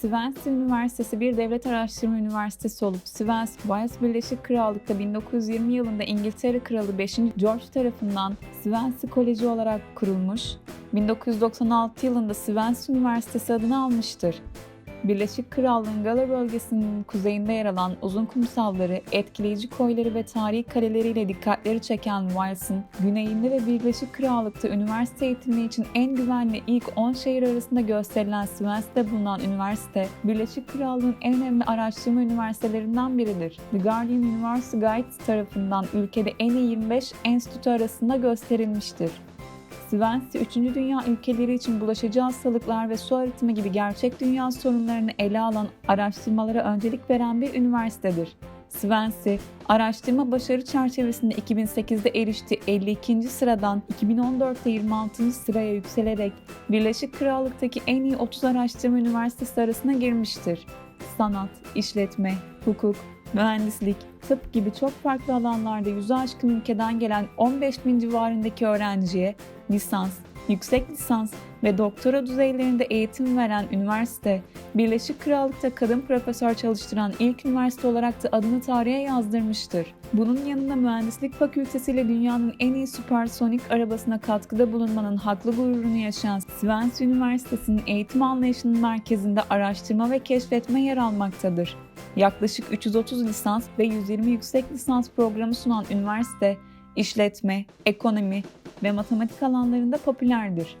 Swansea Üniversitesi bir devlet araştırma üniversitesi olup Swansea, Wales Birleşik Krallık'ta 1920 yılında İngiltere Kralı 5. George tarafından Swansea Koleji olarak kurulmuş, 1996 yılında Swansea Üniversitesi adını almıştır. Birleşik Krallığın Gala bölgesinin kuzeyinde yer alan uzun kumsalları, etkileyici koyları ve tarihi kaleleriyle dikkatleri çeken Wales'ın güneyinde ve Birleşik Krallık'ta üniversite eğitimi için en güvenli ilk 10 şehir arasında gösterilen Swansea'de bulunan üniversite, Birleşik Krallığın en önemli araştırma üniversitelerinden biridir. The Guardian University Guide tarafından ülkede en iyi 25 enstitü arasında gösterilmiştir. Swansea, 3. Dünya ülkeleri için bulaşıcı hastalıklar ve su arıtımı gibi gerçek dünya sorunlarını ele alan araştırmalara öncelik veren bir üniversitedir. Swansea, araştırma başarı çerçevesinde 2008'de eriştiği 52. sıradan 2014'te 26. sıraya yükselerek Birleşik Krallık'taki en iyi 30 araştırma üniversitesi arasına girmiştir. Sanat, işletme, hukuk, mühendislik, tıp gibi çok farklı alanlarda yüzü aşkın ülkeden gelen 15 bin civarındaki öğrenciye lisans, yüksek lisans ve doktora düzeylerinde eğitim veren üniversite, Birleşik Krallık'ta kadın profesör çalıştıran ilk üniversite olarak da adını tarihe yazdırmıştır. Bunun yanında mühendislik fakültesiyle dünyanın en iyi süpersonik arabasına katkıda bulunmanın haklı gururunu yaşayan Swansea Üniversitesi'nin eğitim anlayışının merkezinde araştırma ve keşfetme yer almaktadır. Yaklaşık 330 lisans ve 120 yüksek lisans programı sunan üniversite, işletme, ekonomi ve matematik alanlarında popülerdir.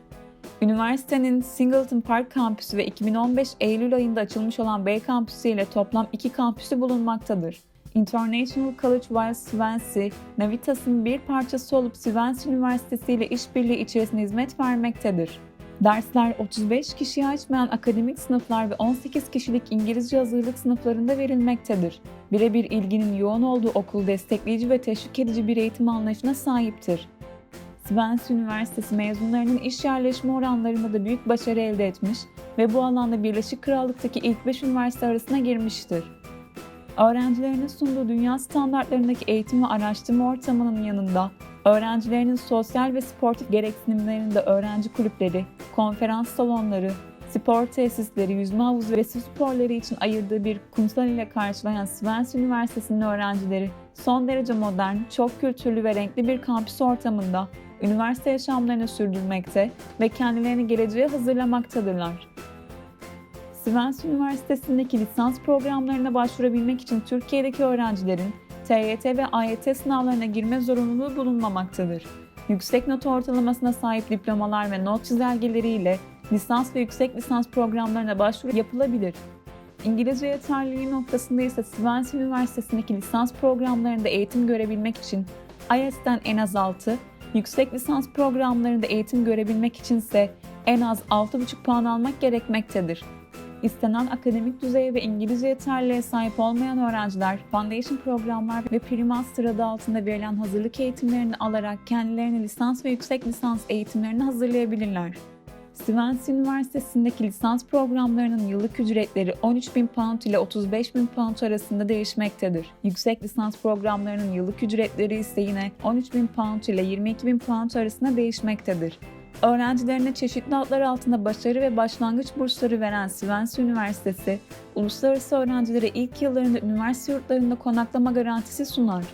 Üniversitenin Singleton Park kampüsü ve 2015 Eylül ayında açılmış olan B kampüsü ile toplam iki kampüsü bulunmaktadır. International College Wales Swansea, Navitas'ın bir parçası olup Swansea Üniversitesi ile işbirliği içerisinde hizmet vermektedir. Dersler 35 kişiyi açmayan akademik sınıflar ve 18 kişilik İngilizce hazırlık sınıflarında verilmektedir. Birebir ilginin yoğun olduğu okul destekleyici ve teşvik edici bir eğitim anlayışına sahiptir. Swansea Üniversitesi mezunlarının iş yerleşme oranlarında da büyük başarı elde etmiş ve bu alanda Birleşik Krallık'taki ilk 5 üniversite arasına girmiştir. Öğrencilerinin sunduğu dünya standartlarındaki eğitim ve araştırma ortamının yanında öğrencilerinin sosyal ve sportif gereksinimlerinde öğrenci kulüpleri, konferans salonları, spor tesisleri, yüzme havuzu ve su sporları için ayırdığı bir kumsal ile karşılayan Swansea Üniversitesi'nin öğrencileri son derece modern, çok kültürlü ve renkli bir kampüs ortamında üniversite yaşamlarını sürdürmekte ve kendilerini geleceğe hazırlamaktadırlar. Swansea Üniversitesi'ndeki lisans programlarına başvurabilmek için Türkiye'deki öğrencilerin TYT ve AYT sınavlarına girme zorunluluğu bulunmamaktadır. Yüksek not ortalamasına sahip diplomalar ve not çizelgeleriyle lisans ve yüksek lisans programlarına başvuru yapılabilir. İngilizce yeterliliği noktasında ise Swansea Üniversitesi'ndeki lisans programlarında eğitim görebilmek için IELTS'ten en az 6, yüksek lisans programlarında eğitim görebilmek içinse en az 6,5 puan almak gerekmektedir. İstenen akademik düzeye ve İngilizce yeterliliğe sahip olmayan öğrenciler, foundation programlar ve pre-master adı altında verilen hazırlık eğitimlerini alarak kendilerini lisans ve yüksek lisans eğitimlerini hazırlayabilirler. Swansea Üniversitesi'ndeki lisans programlarının yıllık ücretleri 13.000 pound ile 35.000 pound arasında değişmektedir. Yüksek lisans programlarının yıllık ücretleri ise yine 13.000 pound ile 22.000 pound arasında değişmektedir. Öğrencilerine çeşitli adlar altında başarı ve başlangıç bursları veren Swansea Üniversitesi, uluslararası öğrencilere ilk yıllarında üniversite yurtlarında konaklama garantisi sunar.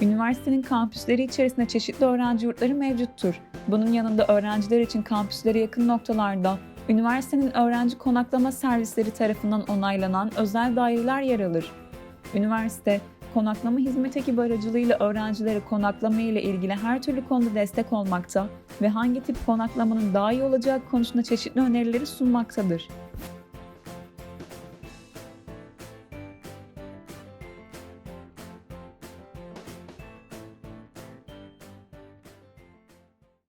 Üniversitenin kampüsleri içerisinde çeşitli öğrenci yurtları mevcuttur. Bunun yanında öğrenciler için kampüslere yakın noktalarda üniversitenin öğrenci konaklama servisleri tarafından onaylanan özel daireler yer alır. Üniversite, konaklama hizmet ekibi aracılığıyla öğrencilere konaklama ile ilgili her türlü konuda destek olmakta ve hangi tip konaklamanın daha iyi olacağı konusunda çeşitli önerileri sunmaktadır.